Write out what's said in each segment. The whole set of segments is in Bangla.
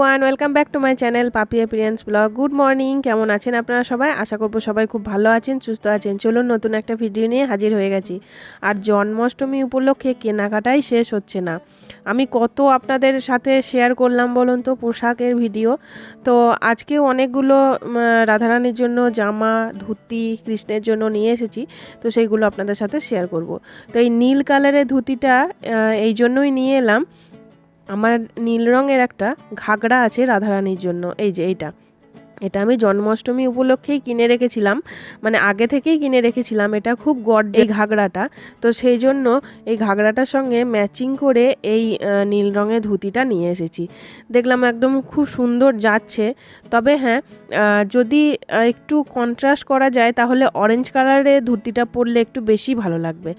Welcome back to my channel পাপি অ্যাপিরিয়েন্স ব্লগ গুড মর্নিং কেমন আছেন আপনারা সবাই? আশা করব সবাই খুব ভালো আছেন, সুস্থ আছেন। চলুন নতুন একটা ভিডিও নিয়ে হাজির হয়ে গেছি। আর জন্মাষ্টমী উপলক্ষে কেনাকাটাই শেষ হচ্ছে না। আমি কত আপনাদের সাথে শেয়ার করলাম বলুন তো, পোশাকের ভিডিও তো আজকেও অনেকগুলো রাধারানীর জন্য জামা, ধুতি, কৃষ্ণের জন্য নিয়ে এসেছি। তো সেইগুলো আপনাদের সাথে শেয়ার করব। তো এই নীল কালারের ধুতিটা এই জন্যই নিয়ে এলাম। আমার নীল রঙের একটা ঘাগরা আছে রাধারানীর জন্য। এই যে এইটা। এটা আমি জন্মাষ্টমী উপলক্ষেই কিনে রেখেছিলাম। মানে আগে থেকেই কিনে রেখেছিলাম। এটা খুব গর্জ এই ঘাগরাটা তো সেই জন্য এই ঘাগরাটার সঙ্গে ম্যাচিং করে এই নীল রঙের ধুতিটা নিয়ে এসেছি। দেখলাম একদম খুব সুন্দর যাচ্ছে। তবে হ্যাঁ যদি একটু কন্ট্রাস্ট করা যায় তাহলে অরেঞ্জ কালারের ধুতিটা পরলে একটু বেশি ভালো লাগবে।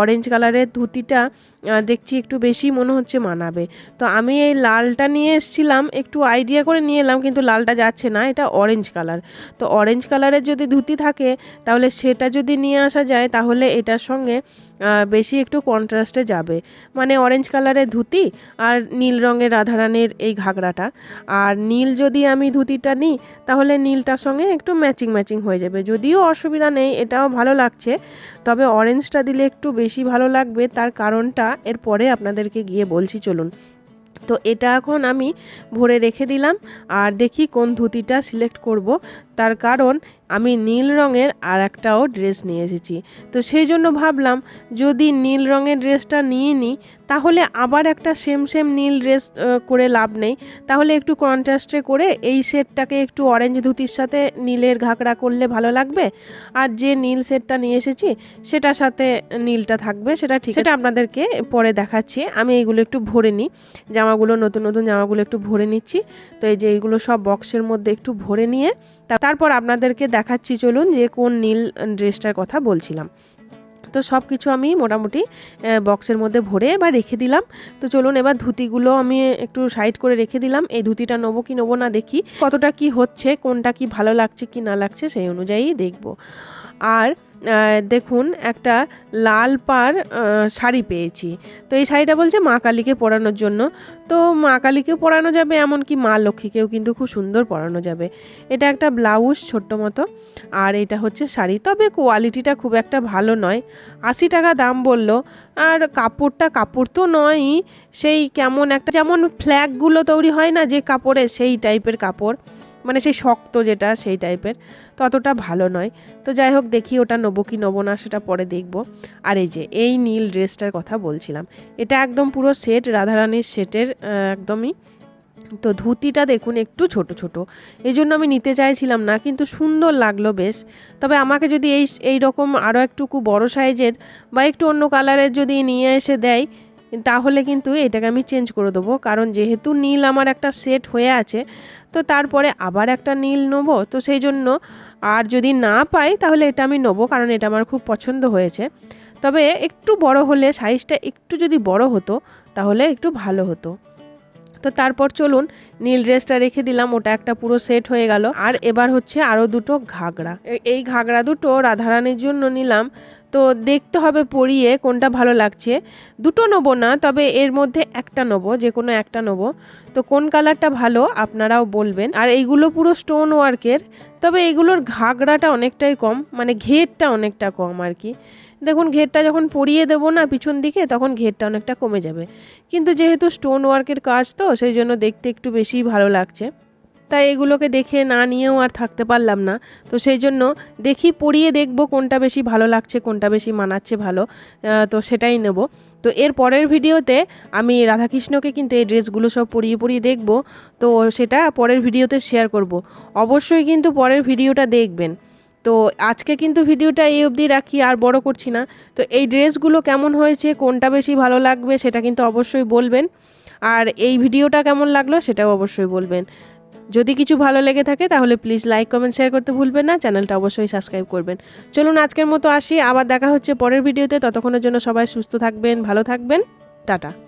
অরেঞ্জ কালারের ধুতিটা দেখছি একটু বেশি মনে হচ্ছে মানাবে। তো আমি এই লালটা নিয়ে এসেছিলাম, একটু আইডিয়া করে নিয়ে এলাম, কিন্তু লালটা যাচ্ছে না, এটা অরেঞ্জ কালার তো অরেঞ্জ কালারের যদি ধুতি থাকে, তাহলে সেটা যদি নিয়ে আসা যায়, তাহলে এটার সঙ্গে বেশি একটু কন্ট্রাস্টে যাবে। মানে অরেঞ্জ কালারের ধুতি আর নীল রঙের রাধারানীর এই ঘাগরাটা। আর নীল যদি আমি ধুতিটা নিই, তাহলে নীলটার সঙ্গে একটু ম্যাচিং ম্যাচিং হয়ে যাবে। যদিও অসুবিধা নেই, এটাও ভালো লাগছে। তবে অরেঞ্জটা দিলে একটু বেশি ভালো লাগবে, তার কারণটা এরপরে আপনাদেরকে গিয়ে বলছি, চলুন। তো এটা এখন আমি ভরে রেখে দিলাম, আর দেখি কোন ধুতিটা সিলেক্ট করব। তার কারণ আমি নীল রঙের আর একটাও ড্রেস নিয়ে এসেছি। তো সেই জন্য ভাবলাম, যদি নীল রঙের ড্রেসটা নিয়ে নিই, তাহলে আবার একটা সেম সেম নীল ড্রেস করে লাভ নেই। তাহলে একটু কন্ট্রাস্টে করে এই সেটটাকে একটু অরেঞ্জ ধুতির সাথে নীলের ঘাগরা করলে ভালো লাগবে। আর যে নীল সেটটা নিয়ে এসেছি, সেটার সাথে নীলটা থাকবে, সেটা ঠিক সেটা আপনাদেরকে পরে দেখাচ্ছি। আমি এইগুলো একটু ভরে নিই। জামাগুলো, নতুন নতুন জামাগুলো একটু ভরে নিচ্ছি। তো এই যে এইগুলো সব বক্সের মধ্যে একটু ভরে নিয়ে তারপর আপনাদেরকে দেখাচ্ছি, চলুন যে কোন নীল ড্রেসটার কথা বলছিলাম। তো সব কিছু আমি মোটামুটি বক্সের মধ্যে ভরে বা রেখে দিলাম। তো চলুন এবার ধুতিগুলো আমি একটু সাইড করে রেখে দিলাম। এই ধুতিটা নেব কি নেব না দেখি, কতটা কি হচ্ছে, কোনটা কি ভালো লাগছে, কি না লাগছে, সেই অনুযায়ী দেখব। আর দেখুন, একটা লাল পার শাড়ি পেয়েছি। তো এই শাড়িটা বলছে মা কালীকে পরানোর জন্য। তো মা কালীকেও পরানো যাবে, এমনকি মা লক্ষ্মীকেও কিন্তু খুব সুন্দর পরানো যাবে। এটা একটা ব্লাউজ ছোট্ট মতো, আর এটা হচ্ছে শাড়ি। তবে কোয়ালিটিটা খুব একটা ভালো নয়। আশি টাকা দাম বলল, আর কাপড়টা কাপড় তো নয়ই, সেই কেমন একটা, যেমন ফ্ল্যাগগুলো তৈরি হয় না যে কাপড়ে সেই টাইপের কাপড়। মানে সেই শক্ত যেটা, সেই টাইপের তো অতটা ভালো নয়। তো যাই হোক, দেখি ওটা নেব কি নেব না, সেটা পরে দেখব। আর এই যে, এই নীল ড্রেসটার কথা বলছিলাম, এটা একদম পুরো সেট রাধারানীর সেটের একদমই। তো ধুতিটা দেখুন একটু ছোট ছোট এই জন্য আমি নিতে চাইছিলাম না, কিন্তু সুন্দর লাগল বেশ। তবে আমাকে যদি এই এই রকম আরও একটুকু বড় সাইজের বা একটু অন্য কালারের যদি নিয়ে এসে দেয় তাহলে কিন্তু এটাকে আমি চেঞ্জ করে দেবো। কারণ যেহেতু নীল আমার একটা সেট হয়ে আছে, তো তারপরে আবার একটা নীল নেব। তো সেই জন্য আর যদি না পাই, তাহলে এটা আমি নেব, কারণ এটা আমার খুব পছন্দ হয়েছে। তবে একটু বড় হলে সাইজটা একটু যদি বড় হতো, তাহলে একটু ভালো হতো। তো তারপর চলুন, নীল ড্রেসটা রেখে দিলাম, ওটা একটা পুরো সেট হয়ে গেল। আর এবার হচ্ছে আরও দুটো ঘাগরা। এই ঘাগরা দুটো রাধারানীর জন্য নিলাম। তো দেখতে হবে পরিয়ে কোনটা ভালো লাগছে। দুটো নেব না, তবে এর মধ্যে একটা নেব, যে কোনো একটা নেব। তো কোন কালারটা ভালো আপনারাও বলবেন। আর এইগুলো পুরো স্টোন ওয়ার্কের তবে এগুলোর ঘাগরাটা অনেকটাই কম মানে ঘেরটা অনেকটা কম আর কি। দেখুন, ঘেরটা যখন পরিয়ে দেবো না পিছন দিকে, তখন ঘেরটা অনেকটা কমে যাবে। কিন্তু যেহেতু স্টোন ওয়ার্কের কাজ তো, সেই জন্য দেখতে একটু বেশি ভালো লাগছে। তাই এগুলোকে দেখে না নিয়েও আর থাকতে পারলাম না। তো সেই জন্য দেখি পরিয়ে দেখব কোনটা বেশি ভালো লাগছে, কোনটা বেশি মানাচ্ছে ভালো তো সেটাই নেব। তো এর পরের ভিডিওতে আমি রাধাকৃষ্ণকে কিন্তু এই ড্রেসগুলো সব পরিয়ে পরিয়ে দেখব, তো সেটা পরের ভিডিওতে শেয়ার করব। অবশ্যই কিন্তু পরের ভিডিওটা দেখবেন। তো আজকে কিন্তু ভিডিওটা এই অবধি রাখি, আর বড় করছি না। তো এই ড্রেসগুলো কেমন হয়েছে, কোনটা বেশি ভালো লাগবে, সেটা কিন্তু অবশ্যই বলবেন। আর এই ভিডিওটা কেমন লাগল, সেটাও অবশ্যই বলবেন। যদি কিছু ভালো লেগে থাকে, তাহলে প্লিজ লাইক কমেন্ট শেয়ার করতে ভুলবেন না। চ্যানেলটা অবশ্যই সাবস্ক্রাইব করবেন। চলুন আজকের মতো আসি। আবার দেখা হচ্ছে পরের ভিডিওতে ততক্ষণের জন্য সবাই সুস্থ থাকবেন, ভালো থাকবেন। টাটা।